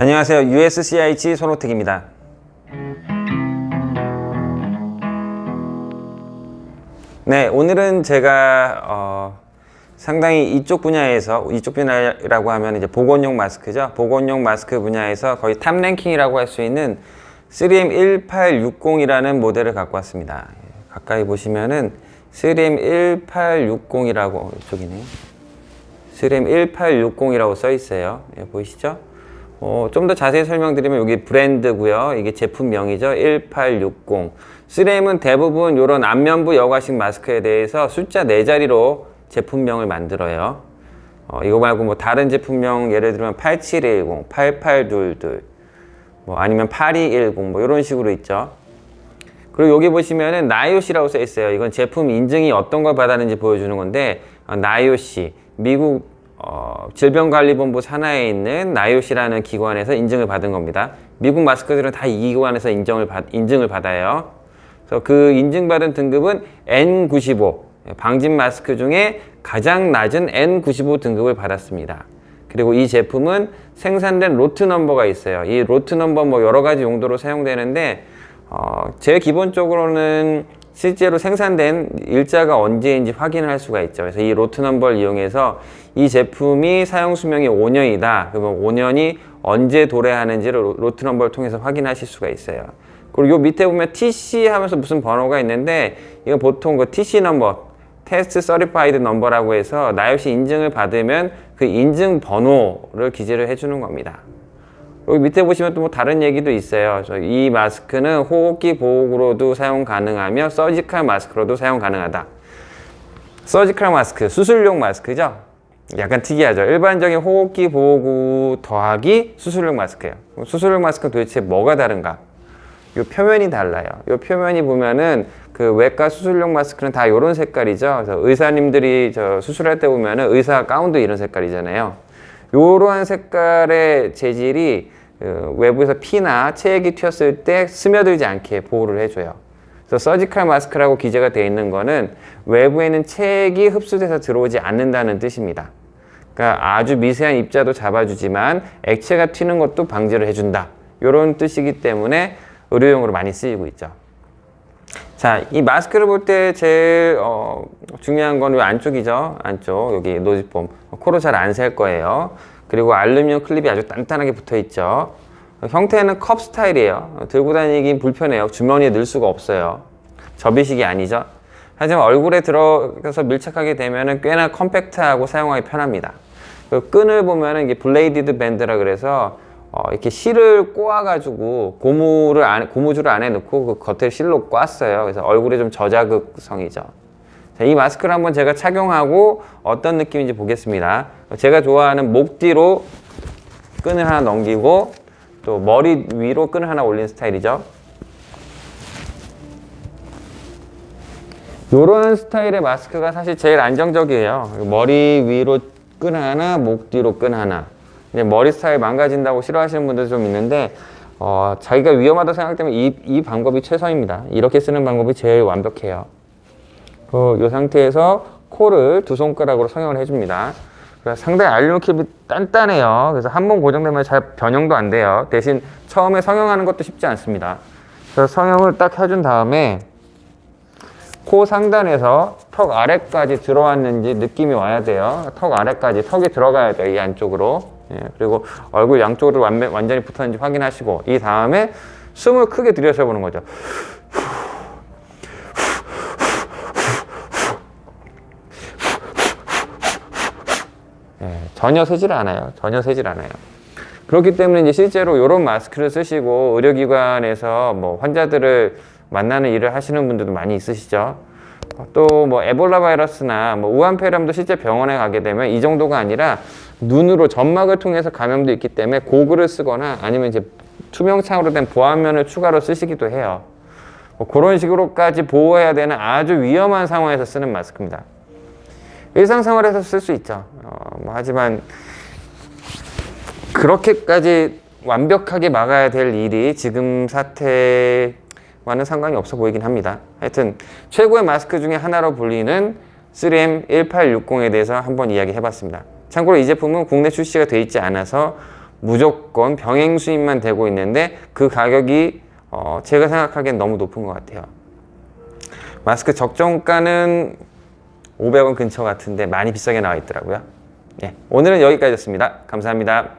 안녕하세요. USCIG 손호택입니다. 네, 오늘은 제가 어, 상당히 이쪽 분야에서 이쪽 분야라고 하면 이제 보건용 마스크죠. 보건용 마스크 분야에서 거의 탑 랭킹이라고 할 수 있는 3M 1860이라는 모델을 갖고 왔습니다. 예, 가까이 보시면은 3M 1860이라고 이쪽이네. 3M 1860이라고 써 있어요. 예, 보이시죠? 어, 좀 더 자세히 설명드리면 여기 브랜드고요. 이게 제품명이죠. 1860. 3M은 대부분 이런 안면부 여과식 마스크에 대해서 숫자 4자리로 제품명을 만들어요. 어, 이거 말고 뭐 다른 제품명 예를 들면 8710, 8822, 뭐 아니면 8210 뭐 이런 식으로 있죠. 그리고 여기 보시면은 나이오시라고 써 있어요. 이건 제품 인증이 어떤 걸 받았는지 보여주는 건데 어, 나이오시 미국 어, 질병관리본부 산하에 있는 나이오시라는 기관에서 인증을 받은 겁니다. 미국 마스크들은 다 이 기관에서 인정을 받, 인증을 받아요. 그래서 그 인증받은 등급은 N95 방진 마스크 중에 가장 낮은 N95 등급을 받았습니다. 그리고 이 제품은 생산된 로트 넘버가 있어요. 이 로트 넘버 뭐 여러 가지 용도로 사용되는데 어, 제일 기본적으로는 실제로 생산된 일자가 언제인지 확인을 할 수가 있죠. 그래서 이 로트 넘버를 이용해서 이 제품이 사용 수명이 5년이다. 그러면 5년이 언제 도래하는지를 로- 로트 넘버를 통해서 확인하실 수가 있어요. 그리고 요 밑에 보면 TC 하면서 무슨 번호가 있는데 이거 보통 그 TC 넘버 테스트 서리파이드 넘버라고 해서 나요시 인증을 받으면 그 인증 번호를 기재를 해주는 겁니다. 여기 밑에 보시면 또 뭐 다른 얘기도 있어요. 저이 마스크는 호흡기 보호구로도 사용 가능하며 서지컬 마스크로도 사용 가능하다. 서지컬 마스크, 수술용 마스크죠? 약간 특이하죠. 일반적인 호흡기 보호구 더하기 수술용 마스크예요. 수술용 마스크는 도대체 뭐가 다른가? 요 표면이 달라요. 요 표면이 보면은 그 외과 수술용 마스크는 다 이런 색깔이죠. 그래서 의사님들이 저 수술할 때 보면은 의사 가운도 이런 색깔이잖아요. 요러한 색깔의 재질이 어, 외부에서 피나 체액이 튀었을 때 스며들지 않게 보호를 해줘요. 그래서 서지컬 마스크라고 기재가 되어 있는 거는 외부에는 체액이 흡수돼서 들어오지 않는다는 뜻입니다. 그러니까 아주 미세한 입자도 잡아주지만 액체가 튀는 것도 방지를 해준다. 이런 뜻이기 때문에 의료용으로 많이 쓰이고 있죠. 자, 이 마스크를 볼 때 제일 어, 중요한 건 이 안쪽이죠. 안쪽 여기 노즈폼 코로 잘 안 셀 거예요. 그리고 알루미늄 클립이 아주 단단하게 붙어 있죠. 형태는 컵 스타일이에요. 들고 다니긴 불편해요. 주머니에 넣을 수가 없어요. 접이식이 아니죠. 하지만 얼굴에 들어가서 밀착하게 되면은 꽤나 컴팩트하고 사용하기 편합니다. 그 끈을 보면은 이게 블레이디드 밴드라 그래서 어, 이렇게 실을 꼬아가지고 고무를 안에, 고무줄을 안에 넣고 그 겉에 실로 꽈어요. 그래서 얼굴에 좀 저자극성이죠. 자, 이 마스크를 한번 제가 착용하고 어떤 느낌인지 보겠습니다. 제가 좋아하는 목 뒤로 끈을 하나 넘기고 또 머리 위로 끈을 하나 올린 스타일이죠. 이런 스타일의 마스크가 사실 제일 안정적이에요. 머리 위로 끈 하나, 목 뒤로 끈 하나. 이제 머리 스타일 망가진다고 싫어하시는 분들도 좀 있는데, 어, 자기가 위험하다고 생각되면 이, 이 방법이 최선입니다. 이렇게 쓰는 방법이 제일 완벽해요. 그, 이 상태에서 코를 두 손가락으로 성형을 해줍니다. 상당히 알루미늄 캡이 단단해요. 그래서 한 번 고정되면 잘 변형도 안 돼요. 대신 처음에 성형하는 것도 쉽지 않습니다. 그래서 성형을 딱 해준 다음에 코 상단에서 턱 아래까지 들어왔는지 느낌이 와야 돼요. 턱 아래까지 턱이 들어가야 돼요. 이 안쪽으로. 예, 그리고 얼굴 양쪽으로 완, 완전히 붙었는지 확인하시고 이 다음에 숨을 크게 들여서 보는 거죠. 예, 전혀 새질 않아요. 전혀 새질 않아요. 그렇기 때문에 이제 실제로 이런 마스크를 쓰시고 의료기관에서 뭐 환자들을 만나는 일을 하시는 분들도 많이 있으시죠. 또 뭐 에볼라 바이러스나 뭐 우한폐렴도 실제 병원에 가게 되면 이 정도가 아니라 눈으로 점막을 통해서 감염도 있기 때문에 고글을 쓰거나 아니면 이제 투명창으로 된 보안면을 추가로 쓰시기도 해요. 뭐 그런 식으로까지 보호해야 되는 아주 위험한 상황에서 쓰는 마스크입니다. 일상생활에서 쓸 수 있죠. 어, 뭐 하지만 그렇게까지 완벽하게 막아야 될 일이 지금 사태와는 상관이 없어 보이긴 합니다. 하여튼 최고의 마스크 중에 하나로 불리는 3M 1860에 대해서 한번 이야기 해 봤습니다. 참고로 이 제품은 국내 출시가 돼 있지 않아서 무조건 병행 수입만 되고 있는데 그 가격이 어, 제가 생각하기엔 너무 높은 것 같아요. 마스크 적정가는 500원 근처 같은데 많이 비싸게 나와 있더라고요. 예, 오늘은 여기까지였습니다. 감사합니다.